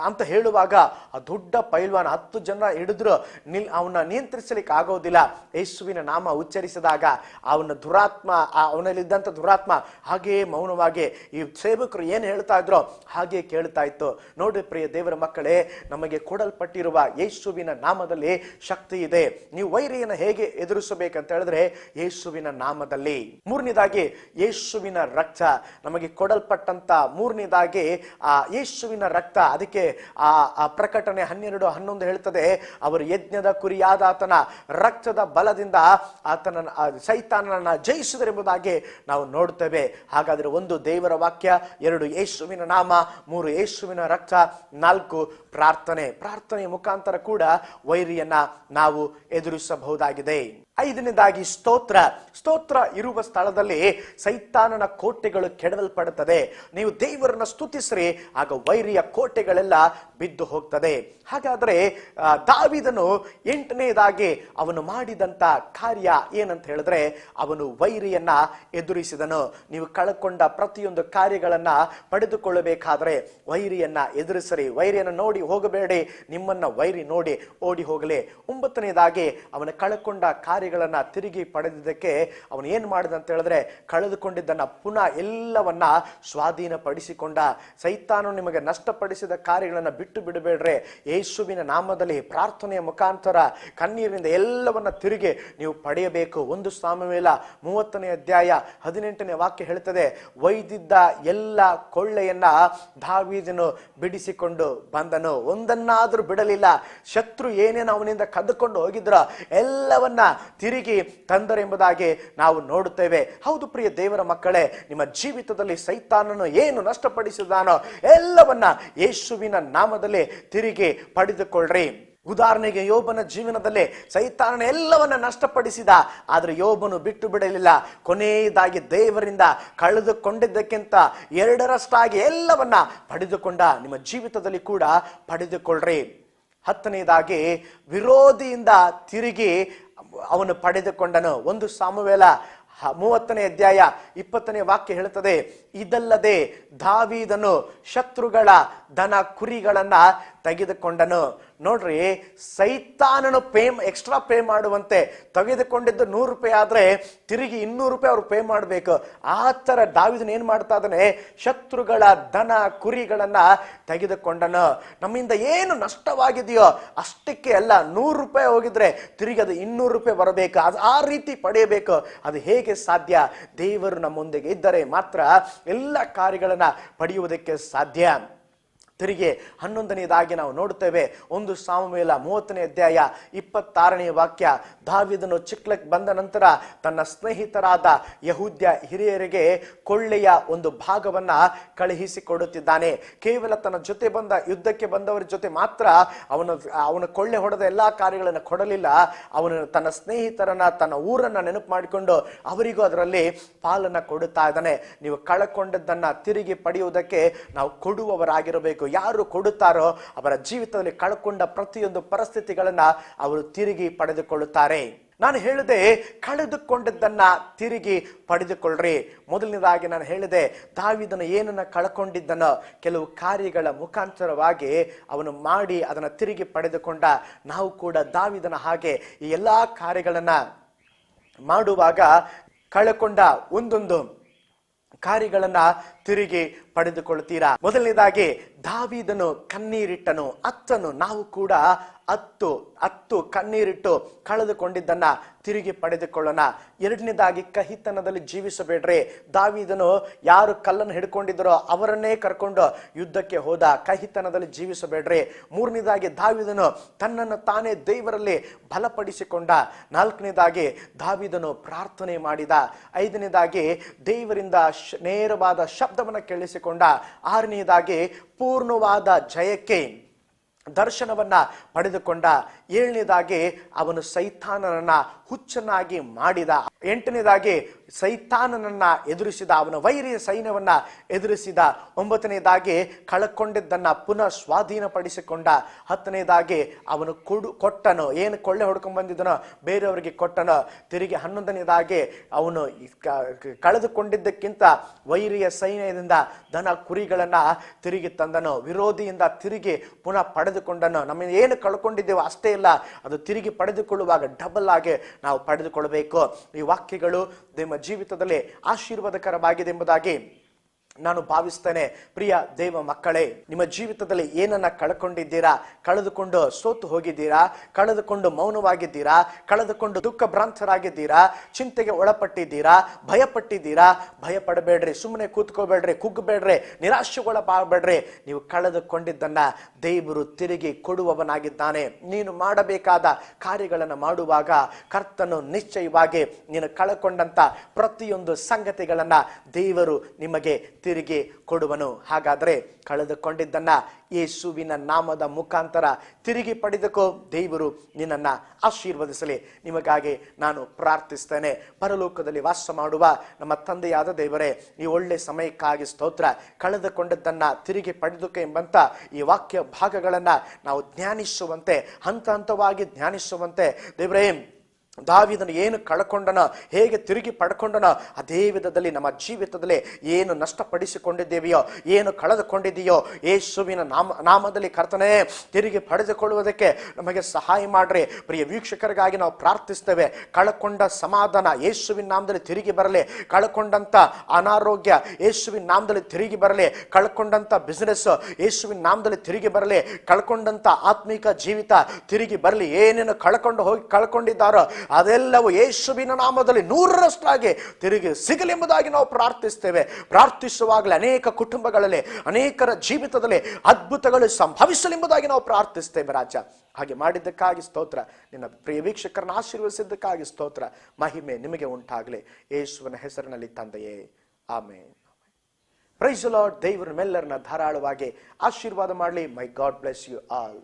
ಅಂತ ಹೇಳುವಾಗ ಆ ದೊಡ್ಡ ಪೈಲ್ ಪೈಲ್ವಾನ ಹತ್ತು ಜನ ಹಿಡಿದ್ರು ನಿಲ್ ಅವನ ನಿಯಂತ್ರಿಸಲಿಕ್ಕೆ ಆಗೋದಿಲ್ಲ. ಯೇಸುವಿನ ನಾಮ ಉಚ್ಚರಿಸಿದಾಗ ಅವನ ದುರಾತ್ಮ ಅವನಲ್ಲಿದ್ದಂಥ ದುರಾತ್ಮ ಹಾಗೆಯೇ ಮೌನವಾಗಿ ಈ ಸೇವಕರು ಏನು ಹೇಳ್ತಾ ಇದ್ರು ಹಾಗೆ ಕೇಳ್ತಾ ಇತ್ತು. ನೋಡಿ ಪ್ರಿಯ ದೇವರ ಮಕ್ಕಳೇ, ನಮಗೆ ಕೊಡಲ್ಪಟ್ಟಿರುವ ಯೇಸುವಿನ ನಾಮದಲ್ಲಿ ಶಕ್ತಿ ಇದೆ. ನೀವು ವೈರಿಯನ್ನು ಹೇಗೆ ಎದುರಿಸಬೇಕಂತ ಹೇಳಿದ್ರೆ ಯೇಸುವಿನ ನಾಮದಲ್ಲಿ. ಮೂರನೇದಾಗಿ ಯೇಸುವಿನ ರಕ್ತ. ನಮಗೆ ಕೊಡಲ್ಪಟ್ಟಂತ ಮೂರನೇದಾಗಿ ಆ ಯೇಸುವಿನ ರಕ್ತ. ಅದಕ್ಕೆ ಆ ಪ್ರಕಟಣೆ ಹನ್ನೆರಡು ಹನ್ನೊಂದು ಹೇಳ್ತದೆ, ಅವರು ಯಜ್ಞದ ಕುರಿಯಾದ ಆತನ ರಕ್ತದ ಬಲದಿಂದ ಆತನ ಸೈತಾನನ ಜಯಿಸಿದರೆಂಬುದಾಗಿ ನಾವು ನೋಡ್ತೇವೆ ಹಾಗಾದರೆ ಒಂದು ದೇವರ ವಾಕ್ಯ, ಎರಡು ಯೇಸುವಿನ ನಾಮ, ಮೂರು ಯೇಸುವಿನ ರಕ್ತ, ನಾಲ್ಕು ಪ್ರಾರ್ಥನೆ. ಪ್ರಾರ್ಥನೆಯ ಮುಖಾಂತರ ಕೂಡ ವೈರಿಯನ್ನ ನಾವು ಎದುರಿಸಬಹುದಾಗಿದೆ. ಐದನೇದಾಗಿ ಸ್ತೋತ್ರ. ಸ್ತೋತ್ರ ಇರುವ ಸ್ಥಳದಲ್ಲಿ ಸೈತಾನನ ಕೋಟೆಗಳು ಕೆಡವಲ್ಪಡುತ್ತದೆ. ನೀವು ದೇವರನ್ನ ಸ್ತುತಿಸ್ರಿ, ಆಗ ವೈರಿಯ ಕೋಟೆಗಳೆಲ್ಲ ಬಿದ್ದು ಹೋಗ್ತದೆ. ಹಾಗಾದ್ರೆ ದಾವಿದನು ಎಂಟನೇದಾಗಿ ಅವನು ಮಾಡಿದಂತ ಕಾರ್ಯ ಏನಂತ ಹೇಳಿದ್ರೆ, ಅವನು ವೈರಿಯನ್ನ ಎದುರಿಸಿದನು. ನೀವು ಕಳ್ಕೊಂಡ ಪ್ರತಿಯೊಂದು ಕಾರ್ಯಗಳನ್ನ ಪಡೆದುಕೊಳ್ಳಬೇಕಾದ್ರೆ ವೈರಿಯನ್ನ ಎದುರಿಸರಿ. ವೈರಿಯನ್ನ ನೋಡಿ ಹೋಗಬೇಡಿ. ನಿಮ್ಮನ್ನ ವೈರಿ ನೋಡಿ ಓಡಿ ಹೋಗಲಿ. ಒಂಬತ್ತನೇದಾಗಿ ಅವನ ಕಳ್ಕೊಂಡ ಕಾರ್ಯಗಳನ್ನ ತಿರುಗಿ ಪಡೆದಿದ್ದಕ್ಕೆ ಅವನು ಏನು ಮಾಡಿದ ಅಂತ ಹೇಳಿದ್ರೆ ಕಳೆದುಕೊಂಡಿದ್ದನ್ನ ಪುನಃ ಎಲ್ಲವನ್ನ ಸ್ವಾಧೀನಪಡಿಸಿಕೊಂಡ. ಸೈತಾನು ನಿಮಗೆ ನಷ್ಟಪಡಿಸಿದ ಕಾರ್ಯಗಳನ್ನು ಬಿಟ್ಟು ಬಿಡಬೇಡ್ರೆ ಯೇಸುವಿನ ನಾಮದಲ್ಲಿ ಪ್ರಾರ್ಥನೆಯ ಮುಖಾಂತರ ಕಣ್ಣೀರಿನಿಂದ ಎಲ್ಲವನ್ನ ತಿರುಗಿ ನೀವು ಪಡೆಯಬೇಕು. ಒಂದು ಸಾಮವೇಲ ಮೂವತ್ತನೇ ಅಧ್ಯಾಯ ಹದಿನೆಂಟನೇ ವಾಕ್ಯ ಹೇಳ್ತದೆ ಒಯ್ದಿದ್ದ ಎಲ್ಲ ಕೊಳ್ಳೆಯನ್ನ ದಾವೀದನು ಬಿಡಿಸಿಕೊಂಡು ಬಂದನು. ಒಂದನ್ನಾದರೂ ಬಿಡಲಿಲ್ಲ. ಶತ್ರು ಏನೇನು ಅವನಿಂದ ಕದ್ದುಕೊಂಡು ಹೋಗಿದ್ರ ಎಲ್ಲವನ್ನ ತಿರುಗಿ ತಂದರೆಂಬುದಾಗಿ ನಾವು ನೋಡುತ್ತೇವೆ. ಹೌದು ಪ್ರಿಯ ದೇವರ ಮಕ್ಕಳೇ, ನಿಮ್ಮ ಜೀವಿತದಲ್ಲಿ ಸೈತಾನನು ಏನು ನಷ್ಟಪಡಿಸಿದಾನೋ ಎಲ್ಲವನ್ನ ಯೇಸುವಿನ ನಾಮದಲ್ಲಿ ತಿರುಗಿ ಪಡೆದುಕೊಳ್ಳ್ರಿ. ಉದಾಹರಣೆಗೆ ಯೋಬನ ಜೀವನದಲ್ಲಿ ಸೈತಾನನ ಎಲ್ಲವನ್ನ ನಷ್ಟಪಡಿಸಿದ, ಆದರೆ ಯೋಬನು ಬಿಟ್ಟು ಬಿಡಲಿಲ್ಲ. ಕೊನೆಯದಾಗಿ ದೇವರಿಂದ ಕಳೆದುಕೊಂಡಿದ್ದಕ್ಕಿಂತ ಎರಡರಷ್ಟಾಗಿ ಎಲ್ಲವನ್ನ ಪಡೆದುಕೊಂಡ, ನಿಮ್ಮ ಜೀವಿತದಲ್ಲಿ ಕೂಡ ಪಡೆದುಕೊಳ್ಳ್ರಿ. ಹತ್ತನೇದಾಗಿ, ವಿರೋಧಿಯಿಂದ ತಿರುಗಿ ಅವನು ಪಡೆದುಕೊಂಡನು. ಒಂದು ಸಾಮುವೇಲ ಮೂವತ್ತನೇ ಅಧ್ಯಾಯ ಇಪ್ಪತ್ತನೇ ವಾಕ್ಯ ಹೇಳುತ್ತದೆ. ಇದಲ್ಲದೆ ದಾವೀದನು ಶತ್ರುಗಳ ದನ ಕುರಿಗಳನ್ನ ತೆಗೆದುಕೊಂಡನು. ನೋಡ್ರಿ, ಸೈತಾನನು ಪೇ ಎಕ್ಸ್ಟ್ರಾ ಪೇ ಮಾಡುವಂತೆ ತೆಗೆದುಕೊಂಡಿದ್ದು ನೂರು ರೂಪಾಯಿ ಆದ್ರೆ ತಿರುಗಿ ಇನ್ನೂರು ರೂಪಾಯಿ ಅವ್ರು ಪೇ ಮಾಡಬೇಕು. ಆ ಥರ ದಾವಿದನ್ ಏನು ಮಾಡ್ತಾ ಇದ್ದಾನೆ? ಶತ್ರುಗಳ ದನ ಕುರಿಗಳನ್ನ ತೆಗೆದುಕೊಂಡನು. ನಮ್ಮಿಂದ ಏನು ನಷ್ಟವಾಗಿದೆಯೋ ಅಷ್ಟಕ್ಕೆ ಅಲ್ಲ ನೂರು ರೂಪಾಯಿ ಹೋಗಿದ್ರೆ ತಿರುಗಿ ಅದು ಇನ್ನೂರು ರೂಪಾಯಿ ಬರಬೇಕು. ಅದು ಆ ರೀತಿ ಪಡೆಯಬೇಕು. ಅದು ಹೇಗೆ ಸಾಧ್ಯ? ದೇವರು ನಮ್ಮೊಂದಿಗೆ ಇದ್ದರೆ ಮಾತ್ರ ಎಲ್ಲ ಕಾರ್ಯಗಳನ್ನು ಪಡೆಯುವುದಕ್ಕೆ ಸಾಧ್ಯ. ತಿರುಗಿ ಹನ್ನೊಂದನೆಯದಾಗಿ ನಾವು ನೋಡುತ್ತೇವೆ. ಒಂದು ಸಾಮವೇಲ ಮೂವತ್ತನೇ ಅಧ್ಯಾಯ ಇಪ್ಪತ್ತಾರನೇ ವಾಕ್ಯ. ದಾವಿದನು ಚಿಕ್ಲಕ್ ಬಂದ ನಂತರ ತನ್ನ ಸ್ನೇಹಿತರಾದ ಯಹೂದ್ಯ ಹಿರಿಯರಿಗೆ ಕೊಳ್ಳೆಯ ಒಂದು ಭಾಗವನ್ನ ಕಳುಹಿಸಿಕೊಡುತ್ತಿದ್ದಾನೆ. ಕೇವಲ ತನ್ನ ಜೊತೆ ಬಂದ, ಯುದ್ಧಕ್ಕೆ ಬಂದವರ ಜೊತೆ ಮಾತ್ರ ಅವನು, ಅವನ ಕೊಳ್ಳೆ ಹೊಡೆದ ಎಲ್ಲಾ ಕಾರ್ಯಗಳನ್ನು ಕೊಡಲಿಲ್ಲ. ಅವನು ತನ್ನ ಸ್ನೇಹಿತರನ್ನ, ತನ್ನ ಊರನ್ನ ನೆನಪು ಮಾಡಿಕೊಂಡು ಅವರಿಗೂ ಅದರಲ್ಲಿ ಪಾಲನ್ನ ಕೊಡುತ್ತಾ ಇದ್ದಾನೆ. ನೀವು ಕಳಕೊಂಡದ್ದನ್ನ ತಿರುಗಿ ಪಡೆಯುವುದಕ್ಕೆ ನಾವು ಕೊಡುವವರಾಗಿರಬೇಕು. ಯಾರು ಕೊಡುತ್ತಾರೋ ಅವರ ಜೀವಿತದಲ್ಲಿ ಕಳ್ಕೊಂಡ ಪ್ರತಿಯೊಂದು ಪರಿಸ್ಥಿತಿಗಳನ್ನ ಅವರು ತಿರುಗಿ ಪಡೆದುಕೊಳ್ಳುತ್ತಾರೆ. ನಾನು ಹೇಳಿದೆ, ಕಳೆದುಕೊಂಡದ್ದನ್ನ ತಿರುಗಿ ಪಡೆದುಕೊಳ್ಳ್ರಿ. ಮೊದಲನೇದಾಗಿ ನಾನು ಹೇಳಿದೆ, ದಾವಿದನ ಏನನ್ನ ಕಳ್ಕೊಂಡಿದ್ದನೋ ಕೆಲವು ಕಾರ್ಯಗಳ ಮುಖಾಂತರವಾಗಿ ಅವನು ಮಾಡಿ ಅದನ್ನ ತಿರುಗಿ ಪಡೆದುಕೊಂಡ. ನಾವು ಕೂಡ ದಾವಿದನ ಹಾಗೆ ಈ ಎಲ್ಲಾ ಕಾರ್ಯಗಳನ್ನ ಮಾಡುವಾಗ ಕಳೆಕೊಂಡ ಒಂದೊಂದು. ಕಾರ್ಯಗಳನ್ನ ತಿರುಗಿ ಪಡೆದುಕೊಳ್ತೀರಾ? ಮೊದಲನೇದಾಗಿ ದಾವಿದನು ಕಣ್ಣೀರಿಟ್ಟನು ಅತ್ತನು ನಾವು ಕೂಡ ಅತ್ತು ಅತ್ತು ಕಣ್ಣೀರಿಟ್ಟು ಕಳೆದುಕೊಂಡಿದ್ದನ್ನ ತಿರುಗಿ ಪಡೆದುಕೊಳ್ಳೋಣ. ಎರಡನೇದಾಗಿ ಕಹಿತನದಲ್ಲಿ ಜೀವಿಸಬೇಡ್ರಿ. ದಾವಿದನು ಯಾರು ಕಲ್ಲನ್ನು ಹಿಡ್ಕೊಂಡಿದ್ದರೋ ಅವರನ್ನೇ ಕರ್ಕೊಂಡು ಯುದ್ಧಕ್ಕೆ ಹೋದ. ಕಹಿತನದಲ್ಲಿ ಜೀವಿಸಬೇಡ್ರಿ. ಮೂರನೇದಾಗಿ ದಾವಿದನು ತನ್ನನ್ನು ತಾನೇ ದೇವರಲ್ಲಿ ಬಲಪಡಿಸಿಕೊಂಡ. ನಾಲ್ಕನೇದಾಗಿ ದಾವಿದನು ಪ್ರಾರ್ಥನೆ ಮಾಡಿದ. ಐದನೇದಾಗಿ ದೇವರಿಂದ ನೇರವಾದ ಶಬ್ದವನ್ನು ಕೇಳಿಸಿಕೊಂಡ. ಆರನೇದಾಗಿ ಪೂರ್ಣವಾದ ಜಯಕ್ಕೆ ದರ್ಶನವನ್ನ ಪಡೆದುಕೊಂಡ ಏಳನೇದಾಗಿ ಅವನು ಸೈತಾನನನ್ನ ಹುಚ್ಚನಾಗಿ ಮಾಡಿದ. ಎಂಟನೇದಾಗಿ ಸೈತಾನನನ್ನ ಎದುರಿಸಿದ. ಅವನ ವೈರಿಯ ಸೈನ್ಯವನ್ನ ಎದುರಿಸಿದ. ಒಂಬತ್ತನೇದಾಗಿ ಕಳಕೊಂಡಿದ್ದನ್ನ ಪುನಃ ಸ್ವಾಧೀನಪಡಿಸಿಕೊಂಡ. ಹತ್ತನೇದಾಗಿ ಅವನು ಕೊಡು, ಕೊಟ್ಟನು. ಏನು ಕೊಳ್ಳೆ ಹೊಡ್ಕೊಂಡ್ ಬಂದಿದ್ದನೋ ಬೇರೆಯವರಿಗೆ ಕೊಟ್ಟನು, ತಿರುಗಿ ಹನ್ನೊಂದನೇದಾಗಿ ಅವನು ಕಳೆದುಕೊಂಡಿದ್ದಕ್ಕಿಂತ ವೈರಿಯ ಸೈನ್ಯದಿಂದ ದನ ಕುರಿಗಳನ್ನ ತಿರುಗಿ ತಂದನು. ವಿರೋಧಿಯಿಂದ ತಿರುಗಿ ಪುನಃ ಪಡೆದುಕೊಂಡನು. ನಮ್ಮ ಏನು ಕಳ್ಕೊಂಡಿದ್ದೇವೋ ಅಷ್ಟೇ ಇಲ್ಲ. ಅದು ತಿರುಗಿ ಪಡೆದುಕೊಳ್ಳುವಾಗ ಡಬಲ್ ಆಗಿ ನಾವು ಪಡೆದುಕೊಳ್ಳಬೇಕು ಈ ವಾಕ್ಯಗಳು ನಿಮ್ಮ ಜೀವಿತದಲ್ಲಿ ಆಶೀರ್ವಾದಕರವಾಗಿದೆ ಎಂಬುದಾಗಿ ನಾನು ಭಾವಿಸ್ತೇನೆ. ಪ್ರಿಯ ದೇವ ಮಕ್ಕಳೇ, ನಿಮ್ಮ ಜೀವಿತದಲ್ಲಿ ಏನನ್ನ ಕಳ್ಕೊಂಡಿದ್ದೀರಾ? ಕಳೆದುಕೊಂಡು ಸೋತು ಹೋಗಿದ್ದೀರಾ? ಕಳೆದುಕೊಂಡು ಮೌನವಾಗಿದ್ದೀರಾ? ಕಳೆದುಕೊಂಡು ದುಃಖ ಭ್ರಾಂತರಾಗಿದ್ದೀರಾ ಚಿಂತೆಗೆ ಒಳಪಟ್ಟಿದ್ದೀರಾ? ಭಯಪಟ್ಟಿದ್ದೀರಾ? ಭಯ ಪಡಬೇಡ್ರಿ ಸುಮ್ಮನೆ ಕೂತ್ಕೋಬೇಡ್ರಿ ಕುಗ್ಗಬೇಡ್ರಿ ನಿರಾಶೆಗೊಳಬಾಗಬೇಡ್ರಿ ನೀವು ಕಳೆದುಕೊಂಡಿದ್ದನ್ನ ದೇವರು ತಿರುಗಿ ಕೊಡುವವನಾಗಿದ್ದಾನೆ. ನೀನು ಮಾಡಬೇಕಾದ ಕಾರ್ಯಗಳನ್ನು ಮಾಡುವಾಗ ಕರ್ತನು ನಿಶ್ಚಯವಾಗಿ ನೀನು ಕಳಕೊಂಡಂತ ಪ್ರತಿಯೊಂದು ಸಂಗತಿಗಳನ್ನ ದೇವರು ನಿಮಗೆ ಕೊಡುವನು. ಹಾಗಾದರೆ ಕಳೆದುಕೊಂಡಿದ್ದನ್ನ ಯೇಸುವಿನ ನಾಮದ ಮುಖಾಂತರ ತಿರುಗಿ ಪಡೆದಕೋ. ದೇವರು ನಿನ್ನನ್ನು ಆಶೀರ್ವದಿಸಲಿ. ನಿಮಗಾಗಿ ನಾನು ಪ್ರಾರ್ಥಿಸ್ತೇನೆ. ಪರಲೋಕದಲ್ಲಿ ವಾಸ ಮಾಡುವ ನಮ್ಮ ತಂದೆಯಾದ ದೇವರೇ, ಈ ಒಳ್ಳೆ ಸಮಯಕ್ಕಾಗಿ ಸ್ತೋತ್ರ. ಕಳೆದುಕೊಂಡದ್ದನ್ನ ತಿರುಗಿ ಪಡೆದಕ್ಕೆ ಎಂಬಂತ ಈ ವಾಕ್ಯ ಭಾಗಗಳನ್ನ ನಾವು ಧ್ಯಾನಿಸುವಂತೆ, ಹಂತ ಹಂತವಾಗಿ ಧ್ಯಾನಿಸುವಂತೆ ದೇವರೇ ದಾವಿದನು ಏನು ಕಳ್ಕೊಂಡನ, ಹೇಗೆ ತಿರುಗಿ ಪಡ್ಕೊಂಡನ, ಅದೇ ವಿಧದಲ್ಲಿ ನಮ್ಮ ಜೀವಿತದಲ್ಲಿ ಏನು ನಷ್ಟಪಡಿಸಿಕೊಂಡಿದ್ದೇವೆಯೋ, ಏನು ಕಳೆದುಕೊಂಡಿದೆಯೋ ಯೇಸುವಿನ ನಾಮ, ನಾಮದಲ್ಲಿ ಕರ್ತನೇ, ತಿರುಗಿ ಪಡೆದುಕೊಳ್ಳುವುದಕ್ಕೆ ನಮಗೆ ಸಹಾಯ ಮಾಡ್ರಿ. ಪ್ರಿಯ ವೀಕ್ಷಕರಿಗಾಗಿ ನಾವು ಪ್ರಾರ್ಥಿಸ್ತೇವೆ. ಕಳ್ಕೊಂಡ ಸಮಾಧಾನ ಯೇಸುವಿನ ನಾಮದಲ್ಲಿ ತಿರುಗಿ ಬರಲಿ. ಕಳ್ಕೊಂಡಂಥ ಅನಾರೋಗ್ಯ ಯೇಸುವಿನ ನಾಮದಲ್ಲಿ ತಿರುಗಿ ಬರಲಿ. ಕಳ್ಕೊಂಡಂಥ ಬಿಸ್ನೆಸ್ ಯೇಸುವಿನ ನಾಮದಲ್ಲಿ ತಿರುಗಿ ಬರಲಿ. ಕಳ್ಕೊಂಡಂಥ ಆತ್ಮಿಕ ಜೀವಿತ ತಿರುಗಿ ಬರಲಿ. ಏನೇನು ಕಳ್ಕೊಂಡು ಹೋಗಿ ಕಳ್ಕೊಂಡಿದ್ದಾರೋ ಅದೆಲ್ಲವೂ ಯೇಸುವಿನ ನಾಮದಲ್ಲಿ ನೂರರಷ್ಟಾಗಿ ತಿರುಗಿ ಸಿಗಲೆಂಬುದಾಗಿ ನಾವು ಪ್ರಾರ್ಥಿಸ್ತೇವೆ. ಪ್ರಾರ್ಥಿಸುವಾಗಲೇ ಅನೇಕ ಕುಟುಂಬಗಳಲ್ಲಿ, ಅನೇಕರ ಜೀವಿತದಲ್ಲಿ ಅದ್ಭುತಗಳು ಸಂಭವಿಸಲೆಂಬುದಾಗಿ ನಾವು ಪ್ರಾರ್ಥಿಸ್ತೇವೆ ರಾಜ. ಹಾಗೆ ಮಾಡಿದ್ದಕ್ಕಾಗಿ ಸ್ತೋತ್ರ. ನಿನ್ನ ಪ್ರಿಯ ವೀಕ್ಷಕರನ್ನು ಆಶೀರ್ವದಿಸಿದ್ದಕ್ಕಾಗಿ ಸ್ತೋತ್ರ. ಮಹಿಮೆ ನಿಮಗೆ ಉಂಟಾಗಲಿ. ಯೇಸುವಿನ ಹೆಸರಿನಲ್ಲಿ ತಂದೆಯೇ. ಆಮೇನ್. ಪ್ರೈಸ್ ಲಾರ್ಡ್ ದೇವರು ಮೆಲ್ಲರನ್ನ ಧಾರಾಳವಾಗಿ ಆಶೀರ್ವಾದ ಮಾಡಲಿ. May God bless you all